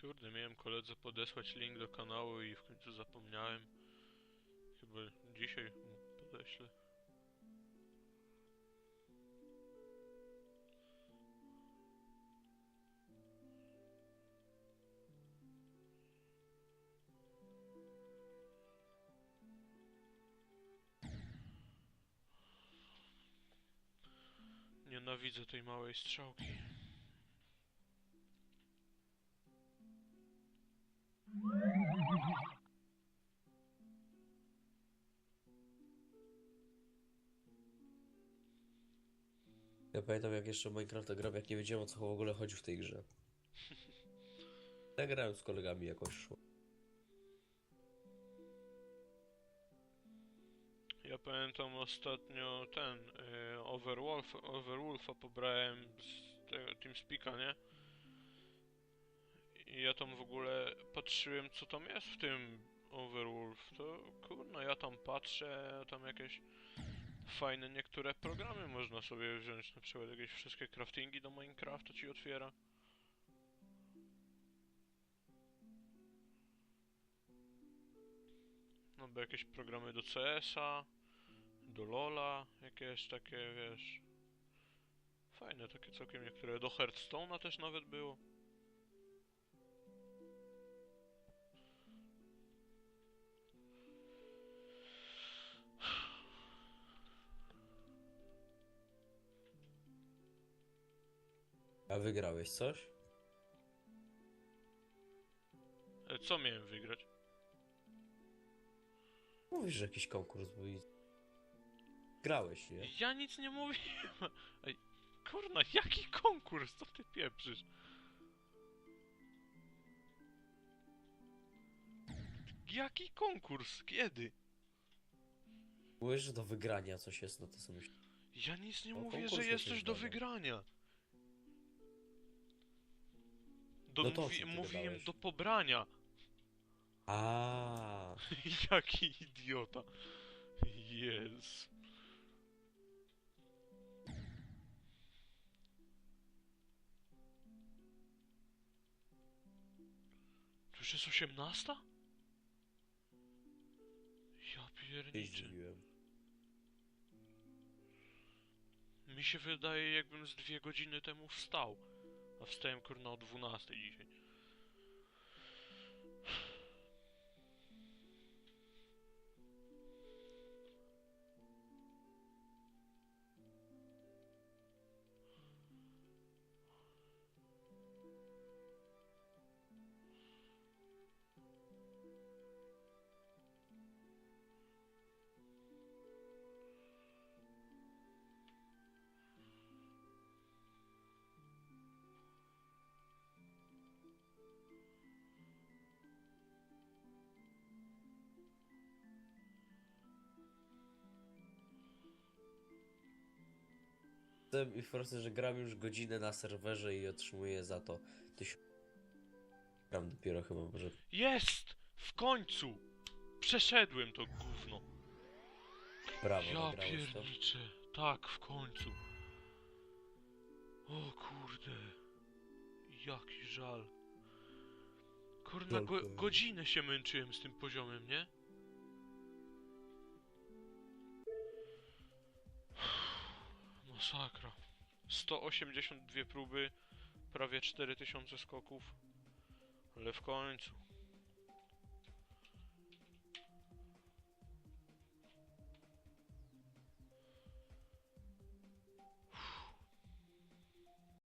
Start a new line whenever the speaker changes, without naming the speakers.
Kurde, miałem koledze podesłać link do kanału i w końcu zapomniałem. Chyba dzisiaj mu podeślę. Nienawidzę tej małej strzałki.
Ja pamiętam jak jeszcze Minecrafta grałem, jak nie wiedziałem o co w ogóle chodzi w tej grze. Ja grałem z kolegami jakoś szło.
Ja pamiętam ostatnio ten y, Overwolf, Overwolfa pobrałem z tego TeamSpeaka, nie? I ja tam w ogóle patrzyłem co tam jest w tym Overwolf. To kurno, ja tam patrzę, tam jakieś fajne niektóre programy można sobie wziąć, na przykład jakieś wszystkie craftingi do Minecrafta ci otwiera. No bo jakieś programy do CS-a, do LoL'a, jakieś takie, wiesz... Fajne, takie całkiem niektóre. Do Hearthstone'a też nawet było.
A wygrałeś coś?
E, Co miałem wygrać?
Mówisz, że jakiś konkurs był i... Grałeś, nie?
Ja nic nie mówiłem. Ej, kurna, jaki konkurs? Co ty pieprzysz? Jaki konkurs? Kiedy?
Mówisz, że do wygrania coś jest, no to sobie.
Ja nic nie
O,
mówię,
konkurs
że jest
jakiś
coś do wygrania. Do,
No to
mówi, mówiłem do pobrania.
A,
Jaki idiota. Jest. To już jest osiemnasta? Ja
się
pierniczę. Mi się wydaje, jakbym z dwie godziny temu wstał. A wstałem kurna o 12 dzisiaj.
Chcę i po prostu, że gram już godzinę na serwerze i otrzymuję za to tysiąc... Gram dopiero chyba, może...
Jest! W końcu! Przeszedłem to gówno.
Brawo,
Ja
wygrałeś to.
pierniczę. Tak, w końcu. O kurde. Jaki żal. Kurna, go, godzinę się męczyłem z tym poziomem, nie? Masakra. 182 próby, prawie 4000 skoków. Ale w końcu.